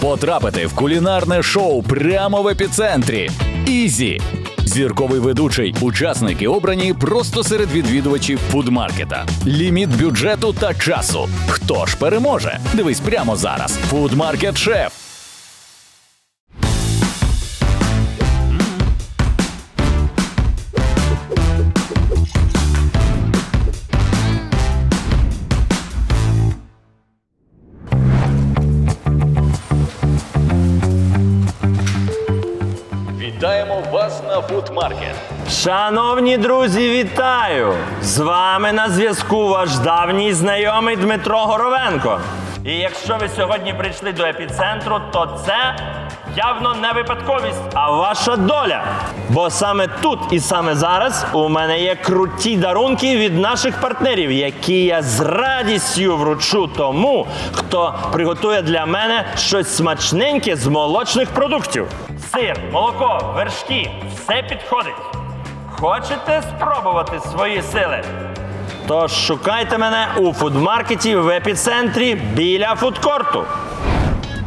Потрапити в кулінарне шоу прямо в епіцентрі. Ізі. Зірковий ведучий, учасники обрані просто серед відвідувачів фудмаркета. Ліміт бюджету та часу. Хто ж переможе? Дивись прямо зараз. Фудмаркет Шеф. Вас. Шановні друзі, вітаю! З вами на зв'язку ваш давній знайомий Дмитро Горовенко. І якщо ви сьогодні прийшли до епіцентру, то це явно не випадковість, а ваша доля. Бо саме тут і саме зараз у мене є круті дарунки від наших партнерів, які я з радістю вручу тому, хто приготує для мене щось смачненьке з молочних продуктів. Сир, молоко, вершки все підходить. Хочете спробувати свої сили? Тож шукайте мене у фудмаркеті в епіцентрі біля фудкорту.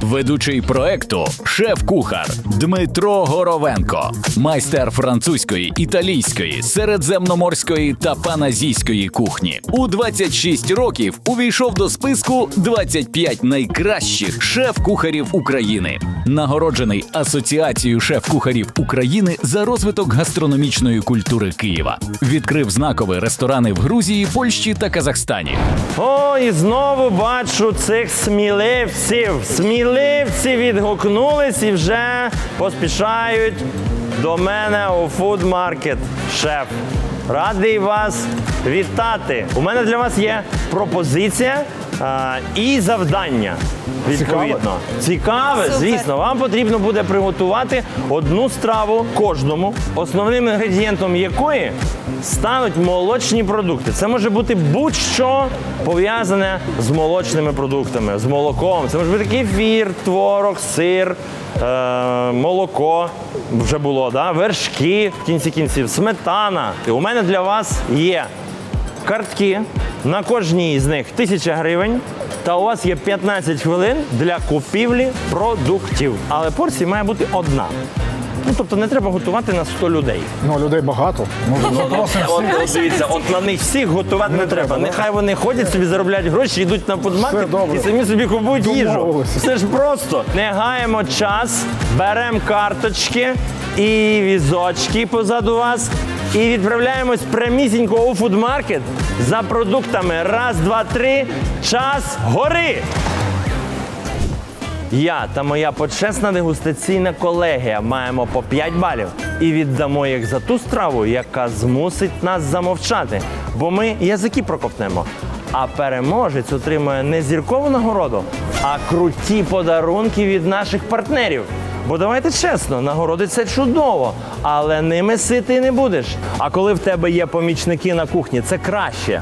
Ведучий проекту шеф-кухар Дмитро Горовенко, майстер французької, італійської, середземноморської та паназійської кухні. У 26 років увійшов до списку 25 найкращих шеф-кухарів України. Нагороджений Асоціацією шеф-кухарів України за розвиток гастрономічної культури Києва. Відкрив знакові ресторани в Грузії, Польщі та Казахстані. О, і знову бачу цих сміливців. Сміливці відгукнулись і вже поспішають до мене у фудмаркет. Шеф. Радий вас вітати. У мене для вас є пропозиція а, і завдання. Відповідно, цікаве, Супер. звісно. Вам потрібно буде приготувати одну страву кожному, основним інгредієнтом якої стануть молочні продукти. Це може бути будь-що пов'язане з молочними продуктами, з молоком. Це може бути кефір, творог, сир, е, молоко. Вже було, да? вершки в кінці кінців, сметана. І у мене для вас є картки. На кожній з них 1000 гривень. Та у вас є 15 хвилин для купівлі продуктів. Але порція має бути одна. Ну, тобто не треба готувати на 100 людей. Ну, людей багато. Може, запросимо От, всіх. от дивіться, от на них всіх готувати не, треба. треба, да? Нехай вони ходять собі, заробляють гроші, йдуть на добре. і самі собі купують їжу. Домовилися. Все ж просто. Не гаємо час, беремо карточки і візочки позаду вас. І відправляємось прямісінько у фудмаркет за продуктами. Раз, два, три. Час гори! Я та моя почесна дегустаційна колегія маємо по 5 балів і віддамо їх за ту страву, яка змусить нас замовчати. Бо ми язики проковтнемо. А переможець отримує не зіркову нагороду, а круті подарунки від наших партнерів. Бо давайте чесно, нагороди це чудово, але ними ситий не будеш. А коли в тебе є помічники на кухні, це краще.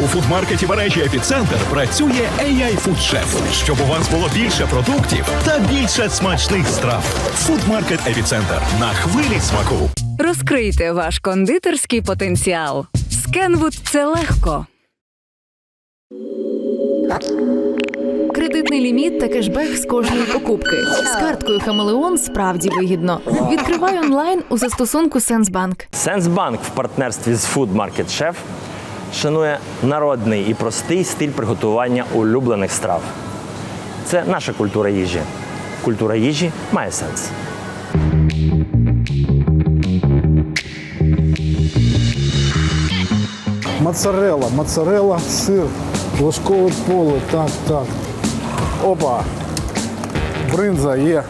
У фудмаркеті мережі Епіцентр працює AI Food Chef, щоб у вас було більше продуктів та більше смачних страв. Фудмаркет Епіцентр на хвилі смаку. Розкрийте ваш кондитерський потенціал. Kenwood це легко. Кредитний ліміт та кешбек з кожної покупки. З карткою Хамелеон справді вигідно. Відкривай онлайн у застосунку Сенсбанк. Сенсбанк в партнерстві з Food Market Chef шанує народний і простий стиль приготування улюблених страв. Це наша культура їжі. Культура їжі має сенс. Моцарелла, моцарелла, сир, ложкове поле. Так, так. Опа. Бринза є.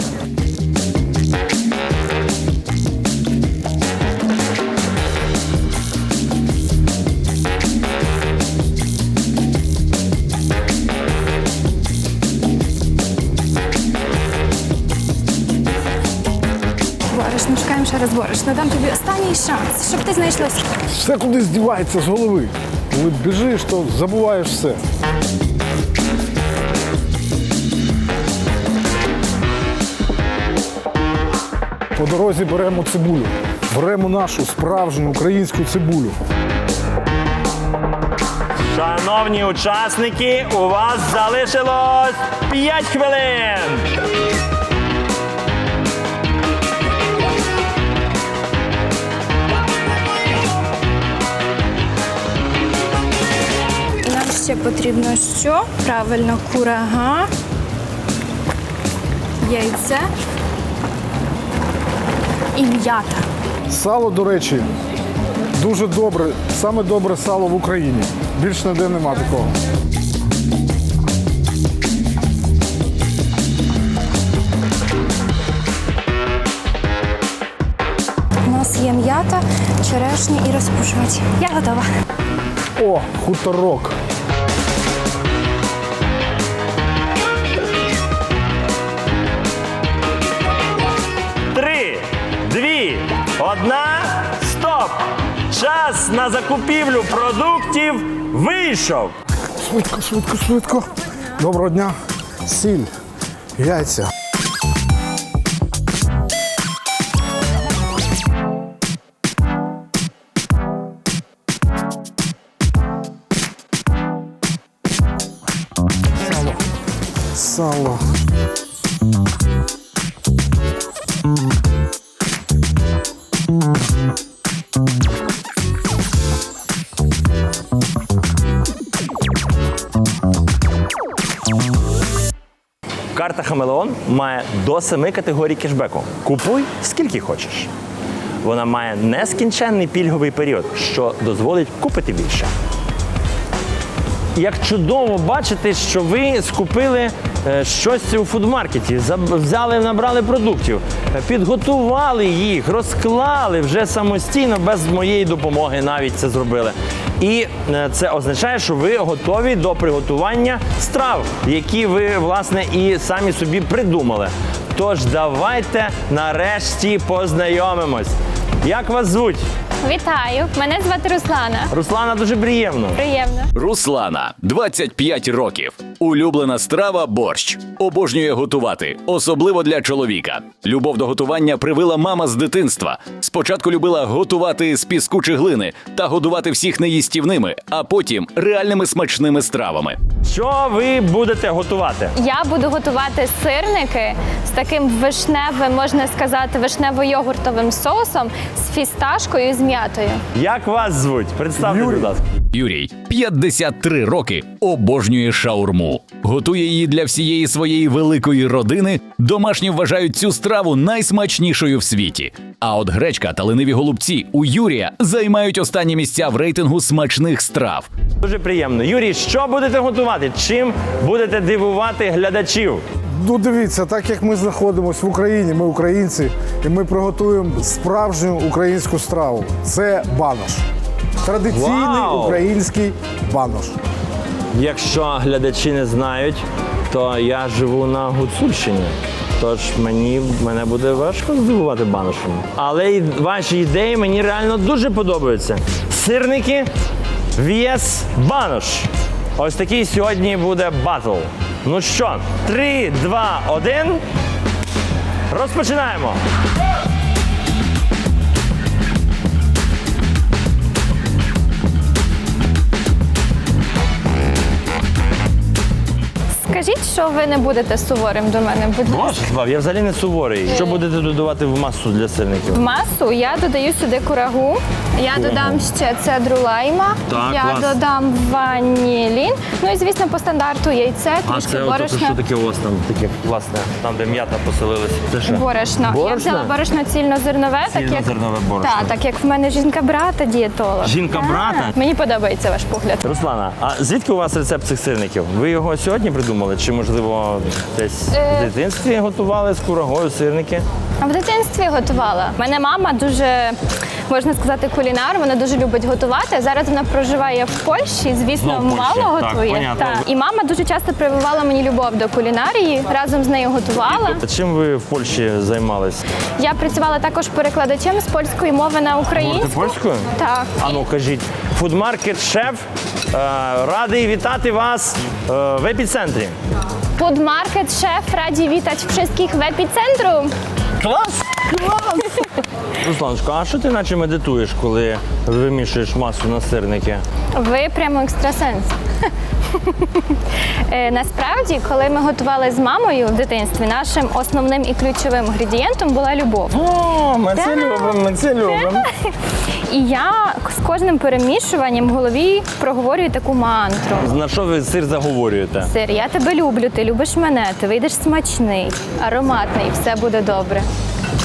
Бориш, ми шукаємо ще раз бориш. Надам тобі останній шанс, щоб ти знайшлося. Все кудись дівається з голови. Коли біжиш, то забуваєш все. По дорозі беремо цибулю. Беремо нашу справжню українську цибулю. Шановні учасники, у вас залишилось 5 хвилин. Ще потрібно що? Правильно, курага, яйце і м'ята. Сало, до речі, дуже добре, саме добре сало в Україні. Більш ніде нема такого. У нас є м'ята, черешні і розпушувач. Я готова. О, хуторок. Час на закупівлю продуктів вийшов. Швидко, швидко, швидко. Доброго дня. Сіль, яйця. Сало. Сало. Карта Хамелеон має до семи категорій кешбеку. Купуй скільки хочеш. Вона має нескінченний пільговий період, що дозволить купити більше. Як чудово бачити, що ви скупили щось у фудмаркеті, взяли, набрали продуктів, е, підготували їх, розклали вже самостійно, без моєї допомоги навіть це зробили. І е, це означає, що ви готові до приготування страв, які ви власне і самі собі придумали. Тож давайте нарешті познайомимось. Як вас звуть? Вітаю! Мене звати Руслана. Руслана дуже приємно. Приємно. Руслана 25 років. Улюблена страва борщ. Обожнює готувати, особливо для чоловіка. Любов до готування привила мама з дитинства. Спочатку любила готувати з піску чи глини та годувати всіх неїстівними, а потім реальними смачними стравами. Що ви будете готувати? Я буду готувати сирники з таким вишневим, можна сказати, вишнево-йогуртовим соусом з фісташкою з м'ятою. Як вас звуть? Представте, Юрій. будь ласка. Юрій 53 роки обожнює шаурму. Готує її для всієї своєї великої родини. Домашні вважають цю страву найсмачнішою в світі. А от гречка та лениві голубці у Юрія займають останні місця в рейтингу смачних страв. Дуже приємно. Юрій, що будете готувати? Чим будете дивувати глядачів? Ну, дивіться, так як ми знаходимося в Україні, ми українці, і ми приготуємо справжню українську страву. Це банош. Традиційний Вау! український банош. Якщо глядачі не знають, то я живу на Гуцульщині. Тож мені мене буде важко здивувати баношем. Але й ваші ідеї мені реально дуже подобаються. Сирники vs банош. Ось такий сьогодні буде батл. Ну що, 3, 2, 1. Розпочинаємо. Скажіть, що ви не будете суворим до мене, будь ласка. Боже, я взагалі не суворий. Що будете додавати в масу для сирників? В масу я додаю сюди курагу, я додам ще цедру лайма, Так, я клас. додам ванілін, ну і звісно по стандарту яйце, А трішки це ото, борошна. що таке у вас там таке власне, там де м'ята поселилась. Це що? Борошно. Я Борошно? взяла борошно цільнозернове, так як Цільнозернове борошно. Так, так як в мене жінка брата дієтолог. Жінка Так. брата? Мені подобається ваш погляд. Руслана, а звідки у вас рецепт цих сирників? Ви його сьогодні придумали? Чи можливо десь Е. в дитинстві готували з курагою сирники? А В дитинстві готувала. У Мене мама дуже можна сказати кулінар. Вона дуже любить готувати. Зараз вона проживає в Польщі. Звісно, Знов в Польщі. мало Так, готує. понятно. І мама дуже часто прививала мені любов до кулінарії. Разом з нею готувала. Та Чим ви в Польщі займались? Я працювала також перекладачем з польської мови на Говорите українську. польською? Так. А ну кажіть, фудмаркет шеф е, радий вітати вас е, в епіцентрі. Podmarket szef radzi witać wszystkich w epicentrum. Клас! Русланочко, а що ти наче медитуєш, коли вимішуєш масу на сирники? Ви прямо екстрасенс. Е, Насправді, коли ми готували з мамою в дитинстві, нашим основним і ключовим інгредієнтом була любов. О, ми це любимо, ми це любимо. І я з кожним перемішуванням в голові проговорюю таку мантру. На що ви сир заговорюєте? Сир, я тебе люблю, ти любиш мене, ти вийдеш смачний, ароматний, все буде добре.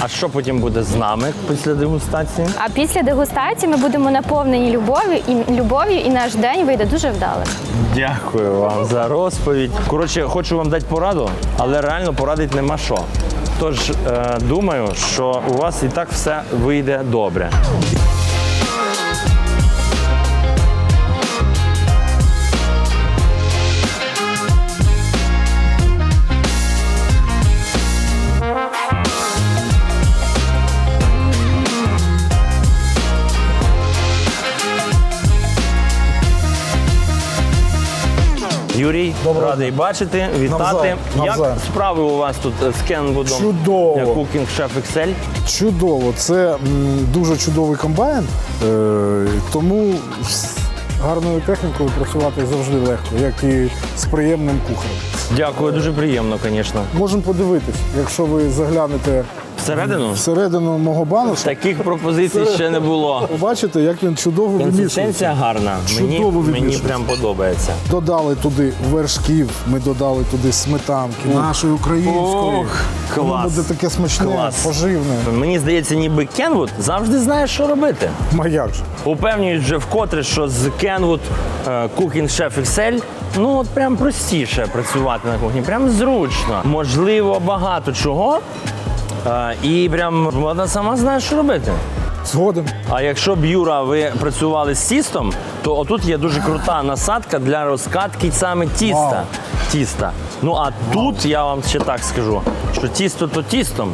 А що потім буде з нами після дегустації? А після дегустації ми будемо наповнені любов'ю і любов'ю, і наш день вийде дуже вдалим. Дякую вам за розповідь. Коротше, хочу вам дати пораду, але реально порадити нема що. Тож е, думаю, що у вас і так все вийде добре. Юрій, радий бачити, вітати. Навзаєм, Як навзаєм. справи у вас тут е, з Кенвудом? Чудово. Cooking Chef XL. Чудово, це м, дуже чудовий комбайн, е, тому з гарною технікою працювати завжди легко, як і з приємним кухарем. Дякую, дуже приємно, звісно. Можемо подивитись, якщо ви заглянете Всередину всередину мого баноша, таких пропозицій ще не було. побачите, як він чудово вимішується. Консистенція гарна. Мені, Чудово мені вимішується. прям подобається. Додали туди вершків, ми додали туди сметанки, нашої української. Ох, Воно клас. буде таке смачне, Клас. поживне. Мені здається, ніби Кенвуд завжди знає, що робити. А як же? Упевнюють вже вкотре, що з Kenwood е, Cooking Chef XL ну от прям простіше працювати на кухні, прям зручно. Можливо, багато чого. Е, І прям вона сама знає, що робити. Згоден. А якщо б Юра, ви працювали з тістом, то отут є дуже крута насадка для розкатки саме тіста. Тіста. Ну а тут я вам ще так скажу, що тісто то тістом,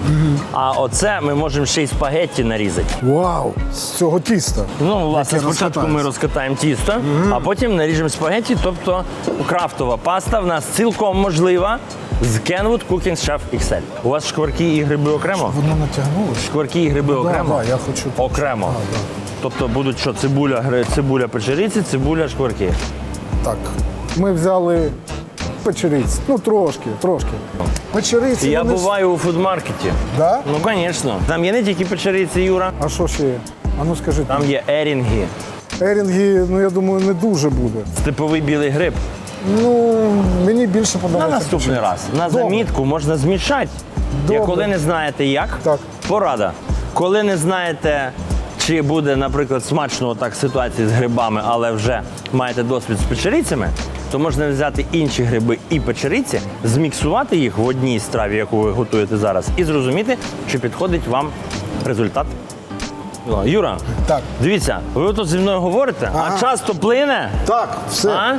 а оце ми можемо ще й спагетті нарізати. Вау! З цього тіста. Ну, власне, Яке спочатку ми розкатається. розкатаємо тісто, а потім наріжемо спагетті, тобто крафтова паста в нас цілком можлива з Kenwood Cooking Chef XL. У вас шкварки і гриби окремо? Воно натягнулося. Шкварки і гриби Да, окремо? да, я хочу. Окремо. Тобто будуть що, цибуля, гри- цибуля печериці, цибуля шкварки. Так. Ми взяли печериць. Ну, трошки, трошки. Печериці. Я вони буваю у фудмаркеті. Да? Ну, звісно. Там є не тільки печериці, Юра, А що ще є? А ну скажи. там є ерінги, Ерінги, ну я думаю, не дуже буде. степовий білий гриб. Ну, мені більше подобається. На наступний печериці. раз. На Добре. замітку можна змішати. Добре. Я коли не знаєте як, Так. порада. Коли не знаєте, чи буде, наприклад, смачно так ситуації з грибами, але вже маєте досвід з печерицями, то можна взяти інші гриби і печериці, зміксувати їх в одній страві, яку ви готуєте зараз, і зрозуміти, чи підходить вам результат. Юра, Так. дивіться, ви тут зі мною говорите, Ага. а часто плине. Так, все. А?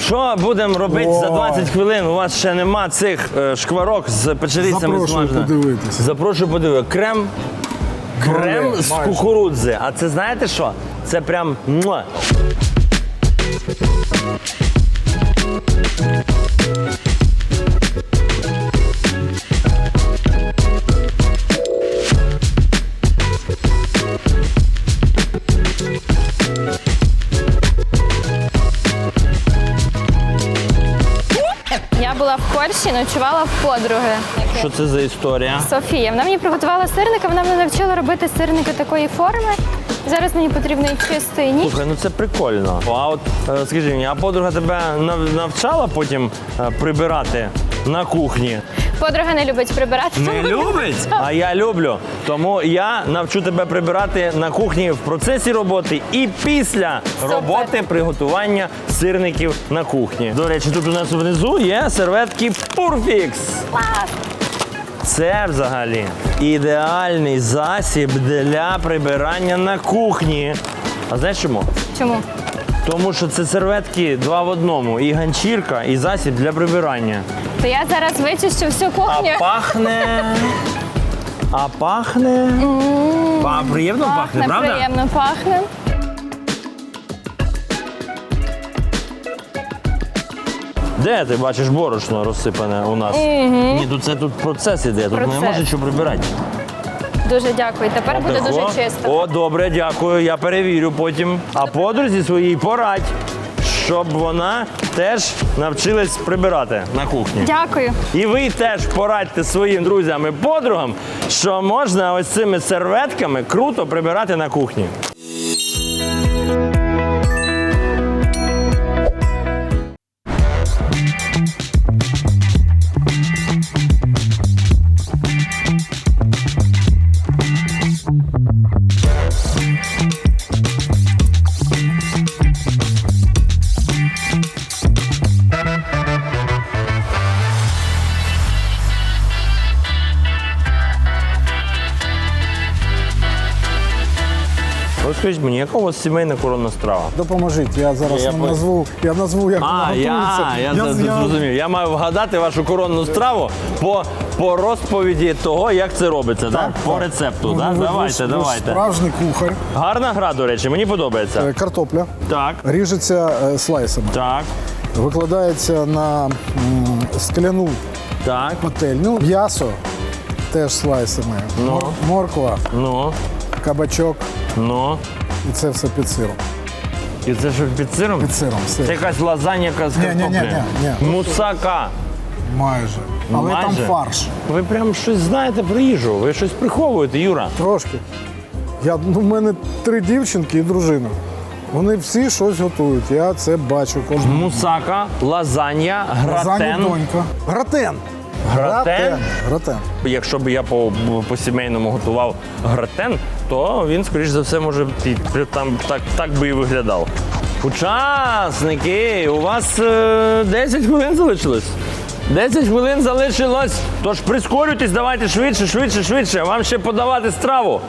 Що будемо робити за 20 хвилин? У вас ще нема цих е, шкварок з печерицями Запрошую смаженими. подивитися. Запрошую подивитися. Крем, крем Крем, з майже. кукурудзи. А це знаєте що? Це прям. муа. Я була в Польщі, ночувала в подруги. Що це за історія? Софія. Вона мені приготувала сирника, вона мене навчила робити сирники такої форми. Зараз мені потрібно і чистої ніж. Слухай, ну це прикольно. А от е, скажи мені, а подруга тебе нав- навчала потім е, прибирати на кухні? Подруга не любить прибирати. Не любить? А я люблю. Тому я навчу тебе прибирати на кухні в процесі роботи і після роботи приготування сирників на кухні. До речі, тут у нас внизу є серветки Purfix. Клас! Це взагалі ідеальний засіб для прибирання на кухні. А знаєш чому? Чому? Тому що це серветки два в одному. І ганчірка, і засіб для прибирання. То я зараз вичищу всю А кухню. пахне. А пахне. Па- приємно пахне, Пахне, правда? приємно пахне. Де ти бачиш борошно розсипане у нас? Ні, тут це тут процес іде, тут не Процес. може що прибирати. Дуже дякую. Тепер буде дуже чисто. О, добре, дякую. Я перевірю потім. А подрузі своїй порадь, щоб вона теж навчилась прибирати на кухні. Дякую. І ви теж порадьте своїм друзям і подругам, що можна ось цими серветками круто прибирати на кухні. Розкажіть мені, яка у вас сімейна коронна страва? Допоможіть, я зараз Я вам назву, я назву, як вона А, я, готується. я, зрозумів. Я маю вгадати вашу коронну страву по, по розповіді того, як це робиться, так? По рецепту. Ну, так? ви- ви Давайте, ви ж давайте. Справжній кухар. Гарна гра, до речі, мені подобається. Е, Картопля Так, ріжеться е, слайсами, так, викладається на м, скляну так. пательню. М'ясо теж слайсами. Ну. Мор- Морква, Ну, кабачок ну. і це все під сиром. І це що під сиром? Під сиром, Це все. якась лазанька з Ні, ні, ні, картоплею. ні, ні. Мусака. Майже. Але там фарш. Ви прям щось знаєте про їжу. Ви щось приховуєте, Юра. Трошки. Я, ну, в мене три дівчинки і дружина. Вони всі щось готують. Я це бачу кожного. Мусака, лазанья, Лазанью гратен. донька. Гратен. Гратен? Гратен. Якщо б я по, по сімейному готував гратен, то він, скоріш за все, може там так, так би і виглядав. Учасники, у вас е, 10 хвилин залишилось. 10 хвилин залишилось. Тож прискорюйтесь, давайте швидше, швидше, швидше. Вам ще подавати страву.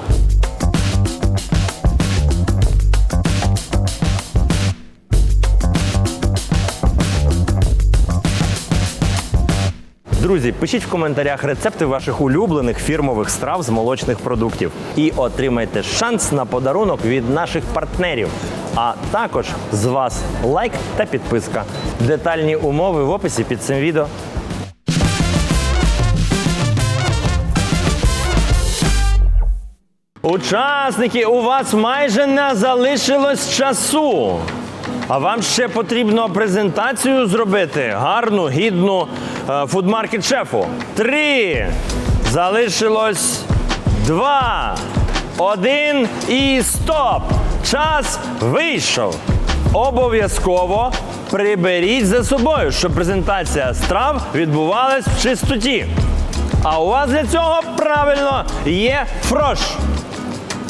Друзі, пишіть в коментарях рецепти ваших улюблених фірмових страв з молочних продуктів і отримайте шанс на подарунок від наших партнерів. А також з вас лайк та підписка. Детальні умови в описі під цим відео. Учасники, у вас майже не залишилось часу. А вам ще потрібно презентацію зробити гарну, гідну фудмаркет шефу. Три. Залишилось два. Один і стоп. Час вийшов. Обов'язково приберіть за собою, щоб презентація страв відбувалась в чистоті. А у вас для цього правильно є фрош.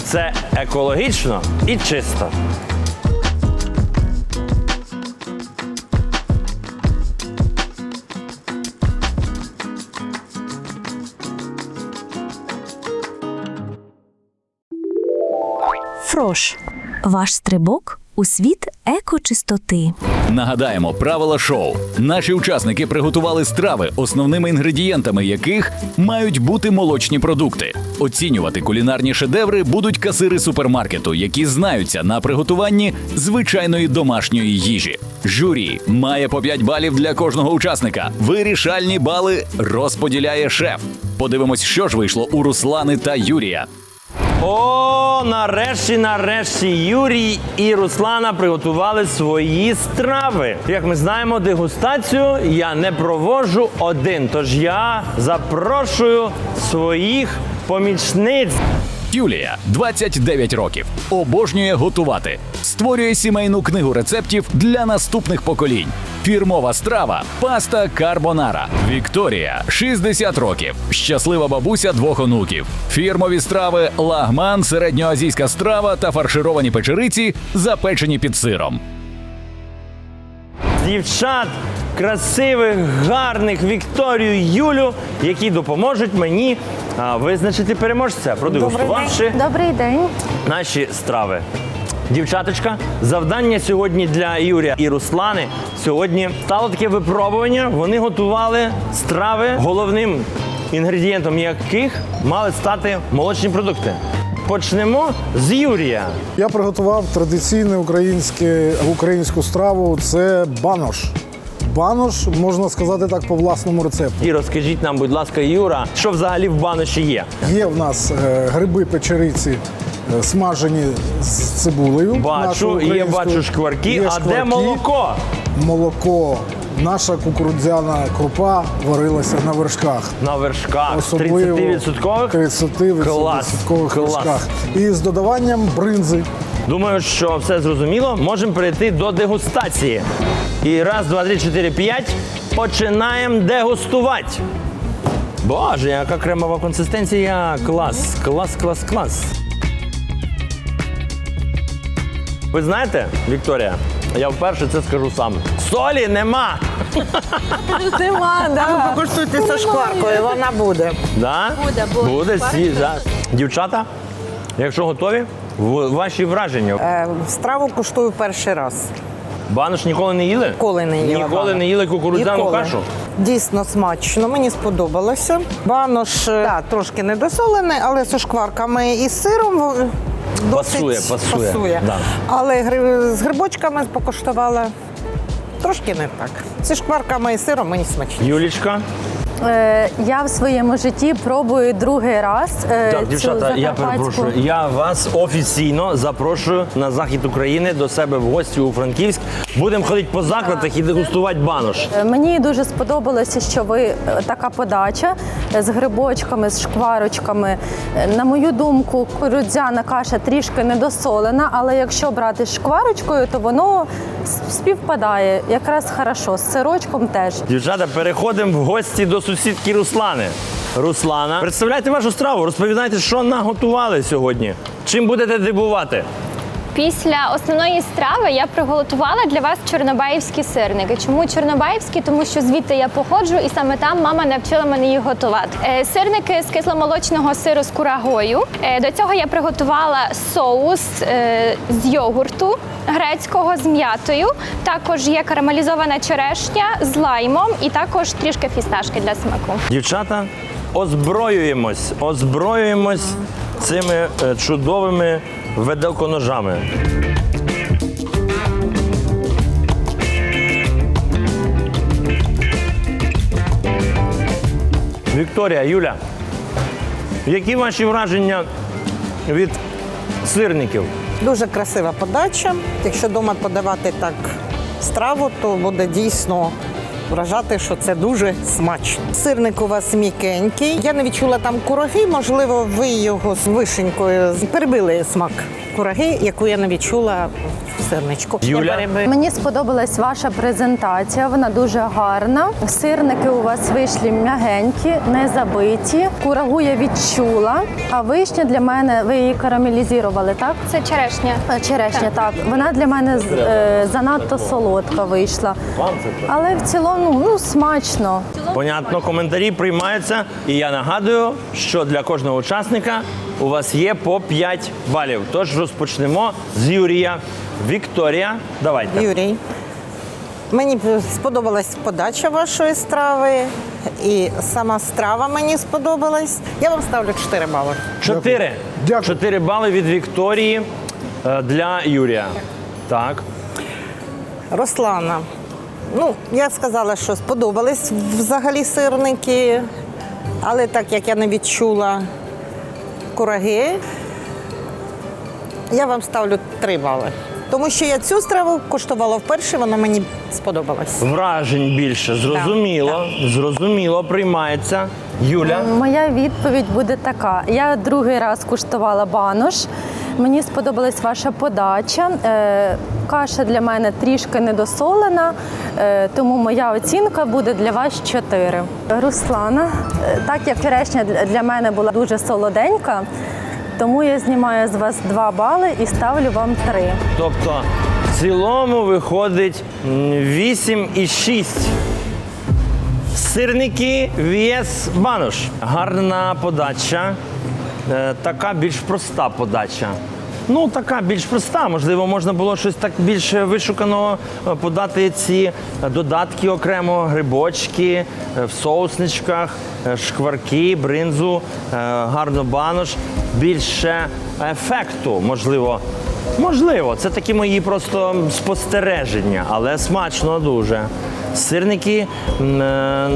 Це екологічно і чисто. Фрош. Ваш стрибок у світ екочистоти. Нагадаємо правила шоу. Наші учасники приготували страви, основними інгредієнтами яких мають бути молочні продукти. Оцінювати кулінарні шедеври будуть касири супермаркету, які знаються на приготуванні звичайної домашньої їжі. Журі має по 5 балів для кожного учасника. Вирішальні бали розподіляє шеф. Подивимось, що ж вийшло у Руслани та Юрія. О, нарешті, нарешті, Юрій і Руслана приготували свої страви. Як ми знаємо, дегустацію я не проводжу один. Тож я запрошую своїх помічниць. Юлія 29 років, обожнює готувати, створює сімейну книгу рецептів для наступних поколінь. Фірмова страва паста карбонара. Вікторія 60 років, щаслива бабуся двох онуків. Фірмові страви лагман, середньоазійська страва та фаршировані печериці, запечені під сиром. Дівчат красивих, гарних Вікторію Юлю, які допоможуть мені а, визначити переможця, продегустувавши Добрий день. наші страви. Дівчаточка, завдання сьогодні для Юрія і Руслани. Сьогодні стало таке випробування. Вони готували страви, головним інгредієнтом яких мали стати молочні продукти. Почнемо з Юрія. Я приготував традиційну українську страву. Це банош. Банош, можна сказати так, по власному рецепту. І розкажіть нам, будь ласка, Юра, що взагалі в баноші є? Є в нас е, гриби печериці е, смажені з цибулею. Бачу, є бачу шкварки. Є а де молоко? Молоко. Наша кукурудзяна крупа варилася на вершках. На вершках. Особливо 30%? 30% Клас, клас. вершках. І з додаванням бринзи. Думаю, що все зрозуміло. Можемо перейти до дегустації. І раз, два, три, чотири, п'ять. Починаємо дегустувати. Боже, яка кремова консистенція. Клас, клас, клас, клас. Ви знаєте, Вікторія, я вперше це скажу сам. Солі нема. Нема, да. Покуштуйте зі шкваркою, вона буде. Да? Буде, буде. Буде, сі, да. Дівчата, якщо готові, ваші враження. Е, Страву куштую перший раз. Банош ніколи не їли? Ніколи не їла Ніколи банош. не їли кукурудзяну Ніколи. кашу? Дійсно смачно, мені сподобалося. Банош е, да, трошки недосолений, але з шкварками і з сиром в- досить Пасує, пасує, да. Але гри- з грибочками покуштувала трошки не так. Зі шкварками і сиром мені смачно. Юлічка? Е, я в своєму житті пробую другий раз. е, Так, цю дівчата, я закарпатську- перепрошую. Я вас офіційно запрошую на захід України до себе в гості у Франківськ. Будемо ходити по закладах і дегустувати банош. Е, Мені дуже сподобалося, що ви е, така подача з грибочками, з шкварочками. На мою думку, кукурудзяна каша трішки недосолена, але якщо брати з шкварочкою, то воно співпадає якраз хорошо. З сирочком теж. Дівчата, переходимо в гості до сусідки Руслани. Руслана, представляйте вашу страву, розповідайте, що наготували сьогодні. Чим будете дивувати? Після основної страви я приготувала для вас чорнобаївські сирники. Чому чорнобаївські? Тому що звідти я походжу, і саме там мама навчила мене їх готувати. Е, Сирники з кисломолочного сиру з курагою. Е, До цього я приготувала соус е, з йогурту грецького з м'ятою. Також є карамелізована черешня з лаймом і також трішки фісташки для смаку. Дівчата, озброюємось, озброюємось цими е, чудовими виделконожами. Вікторія, Юля, які ваші враження від сирників? Дуже красива подача. Якщо вдома подавати так страву, то буде дійсно вражати, що це дуже смачно. Сирник у вас м'якенький. Я не відчула там кураги, можливо, ви його з вишенькою перебили смак кураги, яку я не відчула в сирничку. Юля? Мені сподобалась ваша презентація. Вона дуже гарна. Сирники у вас вийшли м'ягенькі, не забиті. Курагу я відчула. А вишня для мене ви її карамелізували, так? Це черешня. Е, Черешня, так. Вона для мене е, занадто солодка вийшла. Але в цілому ну, смачно. Понятно, коментарі приймаються. І я нагадую, що для кожного учасника у вас є по 5 балів. Тож розпочнемо з Юрія. Вікторія, давайте. Юрій. Мені сподобалась подача вашої страви, і сама страва мені сподобалась. Я вам ставлю 4 бали. Чотири. Дякую. Чотири бали від Вікторії е, для Юрія. Так. Руслана. Ну, я сказала, що сподобались взагалі сирники, але так як я не відчула кураги, я вам ставлю 3 бали. Тому що я цю страву куштувала вперше, вона мені сподобалась. Вражень більше. Зрозуміло. Зрозуміло, приймається. Юля. Моя відповідь буде така: я другий раз куштувала банош. Мені сподобалась ваша подача. Е, Каша для мене трішки недосолена, е, тому моя оцінка буде для вас 4. Руслана, е, так як черешня для- мене була дуже солоденька, тому я знімаю з вас 2 бали і ставлю вам 3. Тобто в цілому виходить 8 і 6. Сирники в'єс банош. Гарна подача. Е, така більш проста подача. Ну, така більш проста. Можливо, можна було щось так більш вишукано е, подати ці е, додатки окремо, грибочки в соусничках, шкварки, бринзу, гарно банош. Більше ефекту, можливо, Можливо, це такі мої просто спостереження, але смачно дуже. Сирники е,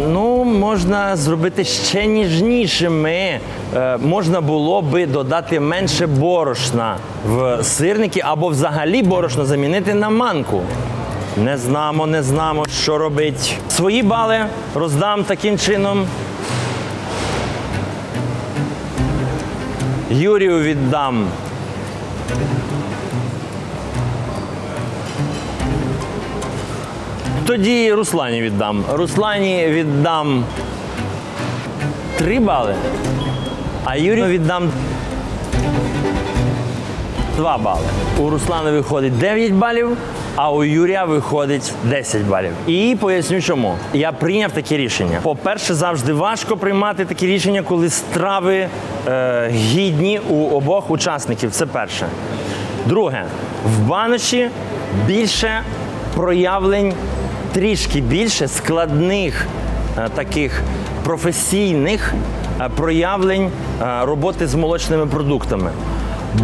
ну, можна зробити ще ніжнішими. Е, Можна було би додати менше борошна в сирники або взагалі борошно замінити на манку. Не знамо, не знамо, що робить. Свої бали роздам таким чином. Юрію віддам. Тоді Руслані віддам. Руслані віддам 3 бали, а Юрію віддам 2 бали. У Руслана виходить 9 балів, а у Юрія виходить 10 балів. І поясню чому. Я прийняв таке рішення. По-перше, завжди важко приймати такі рішення, коли страви е, гідні у обох учасників. Це перше. Друге, в баночі більше проявлень, трішки більше складних е, таких професійних е, проявлень е, роботи з молочними продуктами.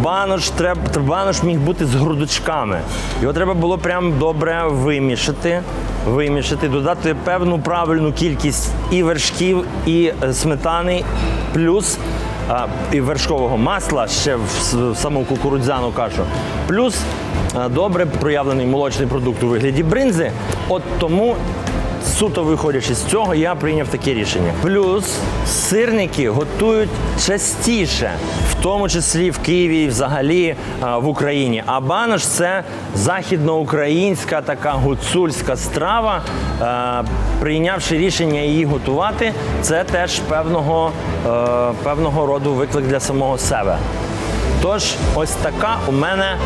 Банош треба банош міг бути з грудочками. Його треба було прям добре вимішати, вимішати, додати певну правильну кількість і вершків, і сметани, плюс і вершкового масла ще в, саму кукурудзяну кашу. Плюс добре проявлений молочний продукт у вигляді бринзи. От тому суто виходячи з цього, я прийняв таке рішення. Плюс сирники готують частіше, в тому числі в Києві і взагалі в Україні. А банош це західноукраїнська така гуцульська страва. Е, Прийнявши рішення її готувати, це теж певного, е, певного роду виклик для самого себе. Тож, ось така у мене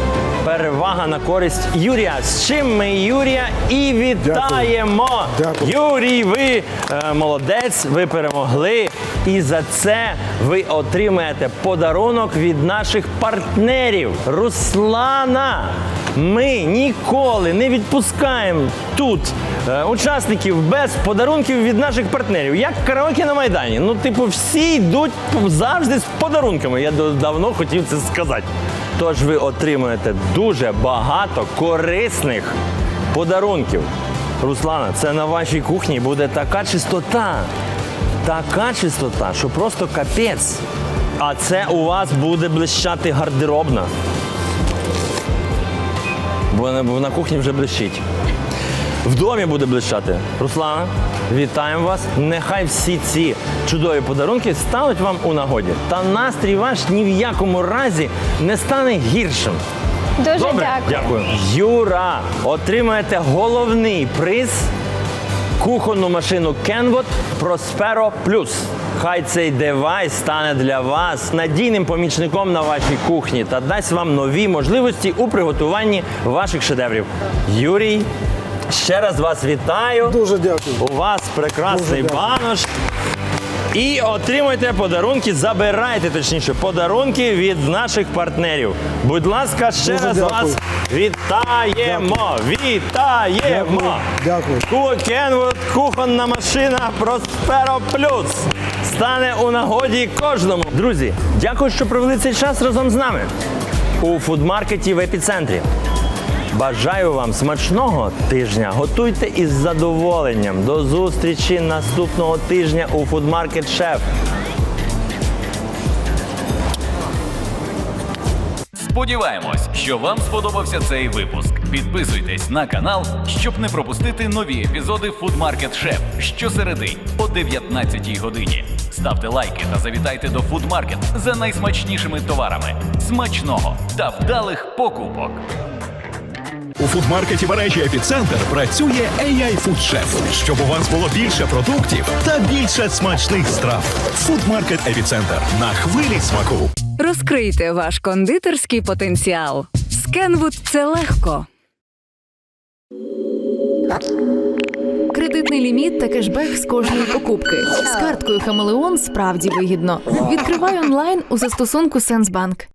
перевага на користь Юрія. З чим ми Юрія і вітаємо! Дякую. Юрій, ви е, молодець, ви перемогли. І за це ви отримаєте подарунок від наших партнерів. Руслана! Ми ніколи не відпускаємо тут е, учасників без подарунків від наших партнерів. Як караоке на Майдані. Ну, типу, всі йдуть завжди з подарунками. Я давно хотів це сказати. Тож ви отримуєте дуже багато корисних подарунків. Руслана, це на вашій кухні буде така чистота. Така чистота, що просто капець. А це у вас буде блищати гардеробна. Бо на, кухні вже блищить. В домі буде блищати. Руслана, вітаємо вас. Нехай всі ці чудові подарунки стануть вам у нагоді. Та настрій ваш ні в якому разі не стане гіршим. Дуже Добре, дякую. Юра, отримаєте головний приз кухонну машину Kenwood Prospero Plus. Хай цей девайс стане для вас надійним помічником на вашій кухні та дасть вам нові можливості у приготуванні ваших шедеврів. Юрій, ще раз вас вітаю. Дуже дякую. У вас прекрасний дякую. банош. І отримуйте подарунки, забирайте точніше подарунки від наших партнерів. Будь ласка, ще Дуже раз дякую. вас вітаємо! Вітаємо! Дякую. Ку- Kenwood кухонна машина Prospero Plus стане у нагоді кожному. Друзі, дякую, що провели цей час разом з нами у фудмаркеті в епіцентрі. Бажаю вам смачного тижня. Готуйте із задоволенням. До зустрічі наступного тижня у Фудмаркет Шеф. Сподіваємось, що вам сподобався цей випуск. Підписуйтесь на канал, щоб не пропустити нові епізоди Food Market Chef щосереди о 19 годині. Ставте лайки та завітайте до Food Market за найсмачнішими товарами. Смачного та вдалих покупок! У фудмаркеті мережі Епіцентр працює AI Food Chef, щоб у вас було більше продуктів та більше смачних страв. Фудмаркет Епіцентр на хвилі смаку. Розкрийте ваш кондитерський потенціал. Kenwood це легко. Кредитний ліміт та кешбек з кожної покупки. З карткою Хамелеон справді вигідно. Відкривай онлайн у застосунку Сенсбанк.